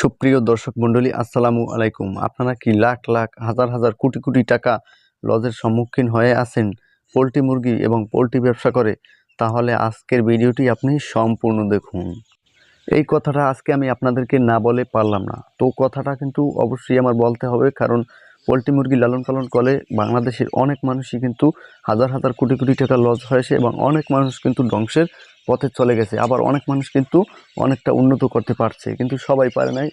সুপ্রিয় দর্শক মণ্ডলী, আসসালামু আলাইকুম। আপনারা কি লাখ লাখ, হাজার হাজার কোটি কোটি টাকা লজের সম্মুখীন হয়ে আছেন পোলট্রি মুরগি এবং পোলট্রি ব্যবসা করে? তাহলে আজকের ভিডিওটি আপনি সম্পূর্ণ দেখুন। এই কথাটা আজকে আমি আপনাদেরকে না বলে পারলাম না। তো কথাটা কিন্তু অবশ্যই আমার বলতে হবে, কারণ পোলট্রি মুরগি লালন পালন করে বাংলাদেশের অনেক মানুষই কিন্তু হাজার হাজার কোটি কোটি টাকা লস হয়েছে এবং অনেক মানুষ কিন্তু ধ্বংসের পথে চলে গেছে। আবার অনেক মানুষ কিন্তু অনেকটা উন্নত করতে পারছে, কিন্তু সবাই পারে নাই।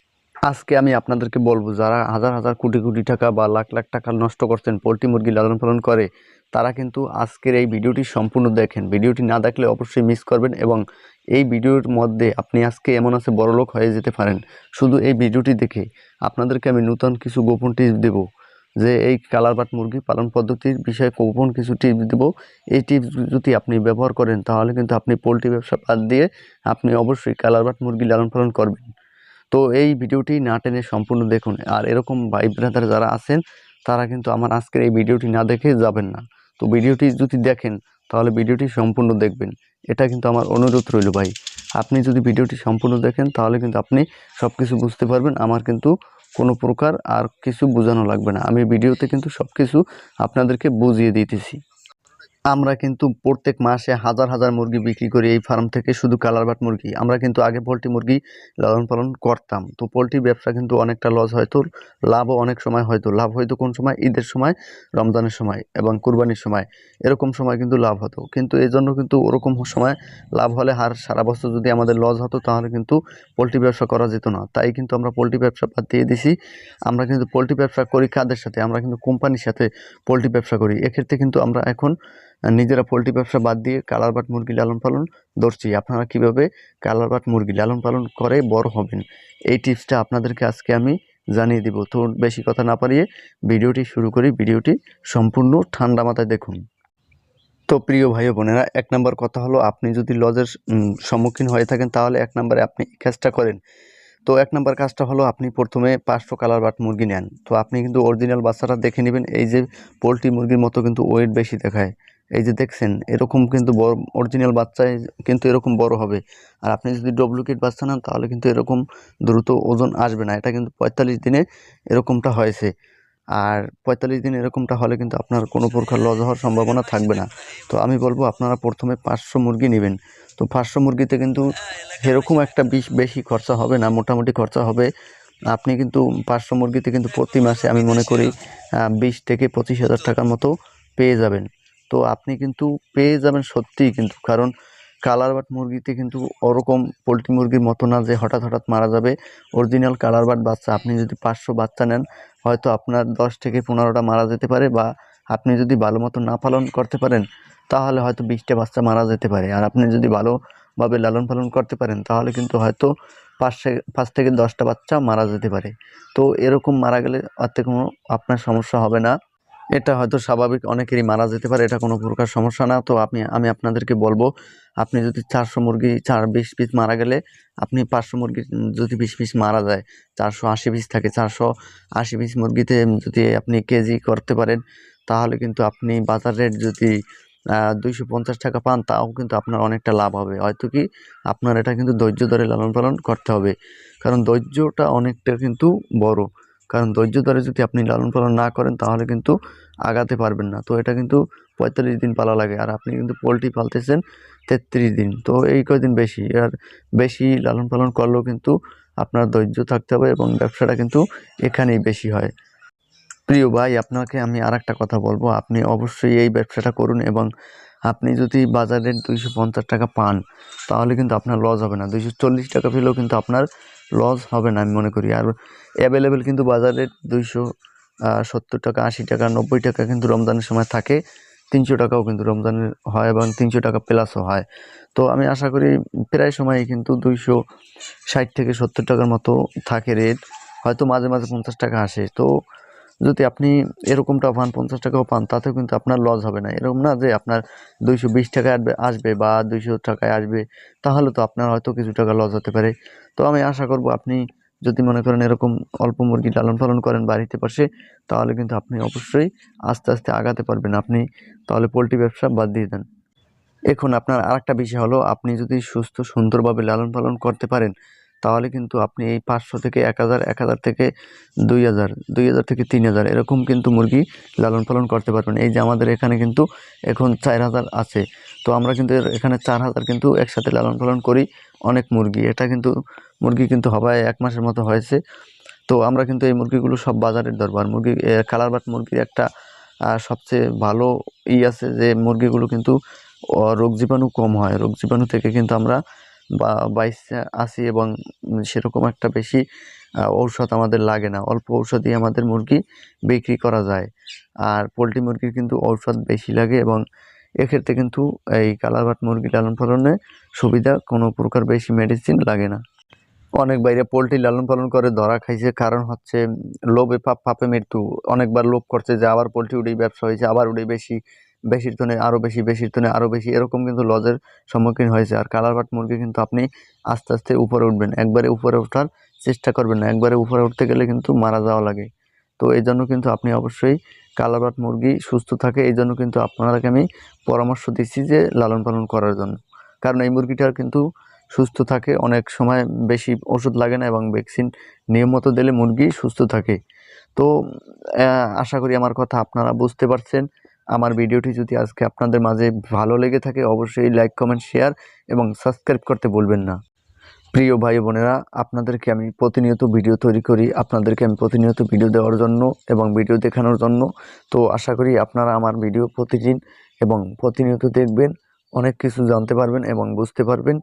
আজকে আমি আপনাদেরকে বলব, যারা হাজার হাজার কোটি কোটি টাকা বা লাখ লাখ টাকা নষ্ট করছেন, পোলট্রি মুরগি লালন পালন করে, তারা কিন্তু আজকের এই ভিডিওটি সম্পূর্ণ দেখেন। ভিডিওটি না দেখলে অবশ্যই মিস করবেন এবং এই ভিডিওর মধ্যে আপনি আজকে এমন আছে বড়লোক হয়ে যেতে পারেন। শুধু এই ভিডিওটি দেখে আপনাদেরকে আমি নতুন কিছু গোপন টিপস দেবো। যে এই কালার বাট মুরগি পালন পদ্ধতির বিষয়ে গোপন কিছু টিপস দেবো। এই টিপস যদি আপনি ব্যবহার করেন, তাহলে কিন্তু আপনি পোলট্রি ব্যবসা বাদ দিয়ে আপনি অবশ্যই কালার বাট মুরগি লালন পালন করবেন। তো এই ভিডিওটি না টেনে সম্পূর্ণ দেখুন। আর এরকম ভাই ব্রাদার যারা আছেন, তারা কিন্তু আমার আজকের এই ভিডিওটি না দেখে যাবেন না। তো ভিডিওটি যদি দেখেন, তাহলে ভিডিওটি সম্পূর্ণ দেখবেন। এটা কিন্তু আমার অনুরোধ রইল ভাই। আপনি যদি ভিডিওটি সম্পূর্ণ দেখেন, তাহলে কিন্তু আপনি সব কিছু বুঝতে পারবেন। আমার কিন্তু কোনো প্রকার আর কিছু বোঝানো লাগবে না। আমি ভিডিওতে কিন্তু সব কিছু আপনাদেরকে বুঝিয়ে দিতেছি। আমরা কিন্তু প্রত্যেক মাসে হাজার হাজার মুরগি বিক্রি করি এই ফার্ম থেকে, শুধু কালার বাট মুরগি। আমরা কিন্তু আগে পোলট্রি মুরগি লালন পালন করতাম। তো পোলট্রি ব্যবসা কিন্তু অনেকটা লস হয়তো লাভও অনেক সময় হয়তো লাভ হয়তো কোন সময়? ঈদের সময়, রমজানের সময় এবং কুরবানির সময়। এরকম সময় কিন্তু লাভ হতো। কিন্তু এই জন্য কিন্তু ওরকম সময় লাভ হলে হার সারা বছর যদি আমাদের লস হতো, তাহলে কিন্তু পোলট্রি ব্যবসা করা যেত না। তাই কিন্তু আমরা পোলট্রি ব্যবসা বাদ দিয়ে দিছি। আমরা কিন্তু পোলট্রি ব্যবসা করি কাদের সাথে? আমরা কিন্তু কোম্পানির সাথে পোলট্রি ব্যবসা করি। এক্ষেত্রে কিন্তু আমরা এখন নিজেরা পোলট্রি ব্যবসা বাদ দিয়ে কালার বাট মুরগি লালন পালন ধরছি। আপনারা কীভাবে কালার বাট মুরগি লালন পালন করে বড় হবেন? এই টিপসটা আপনাদেরকে আজকে আমি জানিয়ে দিব। তো বেশি কথা না পারিয়ে ভিডিওটি শুরু করি। ভিডিওটি সম্পূর্ণ ঠান্ডা মাথায় দেখুন। তো প্রিয় ভাই বোনেরা, এক নম্বর কথা হলো, আপনি যদি লজের সম্মুখীন হয়ে থাকেন, তাহলে এক নম্বরে আপনি কাজটা করেন। তো এক নম্বর কাজটা হলো, আপনি প্রথমে পাঁচশো কালার বাট মুরগি নেন। তো আপনি কিন্তু অরিজিনাল বাচ্চাটা দেখে নেবেন। এই যে পোলট্রি মুরগির মতো কিন্তু ওয়েট বেশি দেখায়। এই যে দেখছেন, এরকম কিন্তু বড় অরিজিনাল বাচ্চায় কিন্তু এরকম বড় হবে। আর আপনি যদি ডুপ্লিকেট বাচ্চা নেন, তাহলে কিন্তু এরকম দ্রুত ওজন আসবে না। এটা কিন্তু পঁয়তাল্লিশ দিনে এরকমটা হয়েছে। আর পঁয়তাল্লিশ দিন এরকমটা হলে কিন্তু আপনার কোনো প্রকার লজ হওয়ার সম্ভাবনা থাকবে না। তো আমি বলব, আপনারা প্রথমে পাঁচশো মুরগি নেবেন। তো পাঁচশো মুরগিতে কিন্তু এরকম একটা বিষ বেশি খরচা হবে না, মোটামুটি খরচা হবে। আপনি কিন্তু পাঁচশো মুরগিতে কিন্তু প্রতি মাসে আমি মনে করি বিশ থেকে পঁচিশ হাজার টাকার মতো পেয়ে যাবেন। তো আপনি কিন্তু পেয়ে যাবেন সত্যিই কিন্তু। কারণ কালার বাট মুরগিতে কিন্তু ওরকম পোলট্রি মুরগির মতো না যে হঠাৎ হঠাৎ মারা যাবে। অরিজিনাল কালার বাট বাচ্চা, আপনি যদি পাঁচশো বাচ্চা নেন, হয়তো আপনার দশ থেকে পনেরোটা মারা যেতে পারে বা আপনি যদি ভালো মতো না পালন করতে পারেন, তাহলে হয়তো বিশটা বাচ্চা মারা যেতে পারে। আর আপনি যদি ভালোভাবে লালন পালন করতে পারেন, তাহলে কিন্তু হয়তো পাঁচ পাঁচ থেকে দশটা বাচ্চা মারা যেতে পারে। তো এরকম মারা গেলে অর্থে কোনো আপনার সমস্যা হবে না। এটা হয়তো স্বাভাবিক, অনেকেরই মারা যেতে পারে, এটা কোনো প্রকার সমস্যা না। তো আপনি, আমি আপনাদেরকে বলব, আপনি যদি চারশো মুরগি, চার বিশ পিস মারা গেলে আপনি পাঁচশো মুরগি, যদি বিশ পিস মারা যায়, চারশো আশি পিস থাকে, চারশো আশি পিস মুরগিতে যদি আপনি কেজি করতে পারেন, তাহলে কিন্তু আপনি বাজার রেট যদি দুইশো পঞ্চাশ টাকা পান, তাও কিন্তু আপনার অনেকটা লাভ হবে। হয়তো কি আপনার এটা কিন্তু ধৈর্য ধরে লালন পালন করতে হবে। কারণ ধৈর্যটা অনেকটা কিন্তু বড়। কারণ ধৈর্য ধরে যদি আপনি লালন পালন না করেন, তাহলে কিন্তু আগাতে পারবেন না। তো এটা কিন্তু পঁয়তাল্লিশ দিন পালা লাগে। আর আপনি কিন্তু পোলট্রি পালতেছেন তেত্রিশ দিন। তো এই কয়দিন বেশি? আর বেশি লালন পালন করলেও কিন্তু আপনার ধৈর্য থাকতে হবে এবং ব্যবসাটা কিন্তু এখানেই বেশি হয়। প্রিয় ভাই, আপনাকে আমি আর একটা কথা বলব। আপনি অবশ্যই এই ব্যবসাটা করুন এবং আপনি যদি বাজারে দুইশো পঞ্চাশ টাকা পান, তাহলে কিন্তু আপনার লস হবে না। দুইশো চল্লিশ টাকা পেলেও কিন্তু আপনার লস হবে না, আমি মনে করি। আর অ্যাভেলেবেল কিন্তু বাজারে দুইশো সত্তর টাকা, আশি টাকা, নব্বই টাকা কিন্তু রমজানের সময় থাকে। তিনশো টাকাও কিন্তু রমজানের হয় এবং তিনশো টাকা প্লাসও হয়। তো আমি আশা করি প্রায় সময়ই কিন্তু দুইশো ষাট থেকে সত্তর টাকার মতো থাকে রেট হয়তো মাঝে মাঝে পঞ্চাশ টাকা আসে। তো যদি আপনি এরকমটা পান, পঞ্চাশ টাকাও পান তাতেও কিন্তু আপনার লস হবে না। এরকম না যে আপনার দুইশো বিশ টাকায় আসবে আসবে বা দুইশো টাকায় আসবে, তাহলে তো আপনার হয়তো কিছু টাকা লস হতে পারে। তো আমি আশা করব আপনি যদি মনে করেন এরকম অল্প মুরগি লালন পালন করেন বাড়িতে পাশে তাহলে কিন্তু আপনি অবশ্যই আস্তে আস্তে আগাতে পারবেন। আপনি তাহলে পোলট্রি ব্যবসা বাদ দিয়ে দেন। এখন আপনার আরেকটা বিষয় হলো, আপনি যদি সুস্থ সুন্দরভাবে লালন পালন করতে পারেন তাহলে কিন্তু আপনি এই পাঁচশো থেকে এক হাজার এক হাজার থেকে দুই হাজার দুই হাজার থেকে তিন হাজার এরকম কিন্তু মুরগি লালন পালন করতে পারবেন। এই যে আমাদের এখানে কিন্তু এখন চার হাজার আছে। তো আমরা কিন্তু এখানে চার হাজার কিন্তু একসাথে লালন পালন করি অনেক মুরগি। এটা কিন্তু মুরগি কিন্তু হবায় এক মাসের মতো হয়েছে। তো আমরা কিন্তু এই মুরগিগুলো সব বাজারের দরবার। মুরগি কালার বাট মুরগির একটা সবচেয়ে ভালো ই আছে যে মুরগিগুলো কিন্তু রোগ জীবাণু কম হয়। রোগ জীবাণু থেকে কিন্তু আমরা বা বাইসে আসি এবং সেরকম একটা বেশি ঔষধ আমাদের লাগে না। অল্প ঔষধই আমাদের মুরগি বিক্রি করা যায়। আর পোলট্রি মুরগির কিন্তু ঔষধ বেশি লাগে এবং এক্ষেত্রে কিন্তু এই কালারবাট মুরগি লালন পালনে সুবিধা কোনো প্রকার বেশি মেডিসিন লাগে না। অনেক বাইরে পোলট্রি লালন পালন করে, ধরা খাইছে। কারণ হচ্ছে লোভে পাপ, পাপে মৃত্যু। অনেকবার লোভ করছে যে আবার পোলট্রি উঠেই ব্যবসা হয়েছে, আবার উঠেই বেশি বেশির তনে আরও বেশি বেশির তনে আরও বেশি, এরকম কিন্তু লজের সম্মুখীন হয়েছে। আর কালারবাট মুরগি কিন্তু আপনি আস্তে আস্তে উপরে উঠবেন। একবারে উপরে ওঠার চেষ্টা করবেন না। একবারে উপরে উঠতে গেলে কিন্তু মারা যাওয়া লাগে। তো এই জন্য কিন্তু আপনি অবশ্যই কালারবাট মুরগি সুস্থ থাকে। এই জন্য কিন্তু আপনারাকে আমি পরামর্শ দিচ্ছি যে লালন পালন করার জন্য। কারণ এই মুরগিটার কিন্তু সুস্থ থাকে। অনেক সময় বেশি ওষুধ লাগে না এবং ভ্যাকসিন নিয়মিত দিলে মুরগি সুস্থ থাকে। তো আশা করি আমার কথা আপনারা বুঝতে পারছেন। আমার ভিডিওটি যদি আজকে আপনাদের মাঝে ভালো লেগে থাকে, অবশ্যই লাইক কমেন্ট শেয়ার এবং সাবস্ক্রাইব করতে বলবেন না। প্রিয় ভাই বোনেরা, আপনাদেরকে আমি প্রতিনিয়ত ভিডিও তৈরি করি। আপনাদেরকে আমি প্রতিনিয়ত ভিডিও দেওয়ার জন্য এবং ভিডিও দেখানোর জন্য। তো আশা করি আপনারা আমার ভিডিও প্রতিদিন এবং প্রতিনিয়ত দেখবেন, অনেক কিছু জানতে পারবেন এবং বুঝতে পারবেন।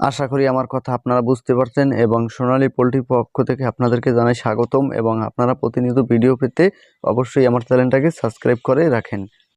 আশা করি আমার কথা আপনারা বুঝতে পারছেন এবং সোনালী পোলট্রির পক্ষ থেকে আপনাদেরকে জানাই স্বাগতম এবং আপনারা প্রতিনিয়ত ভিডিও পেতে অবশ্যই আমার চ্যানেলটাকে সাবস্ক্রাইব করে রাখেন।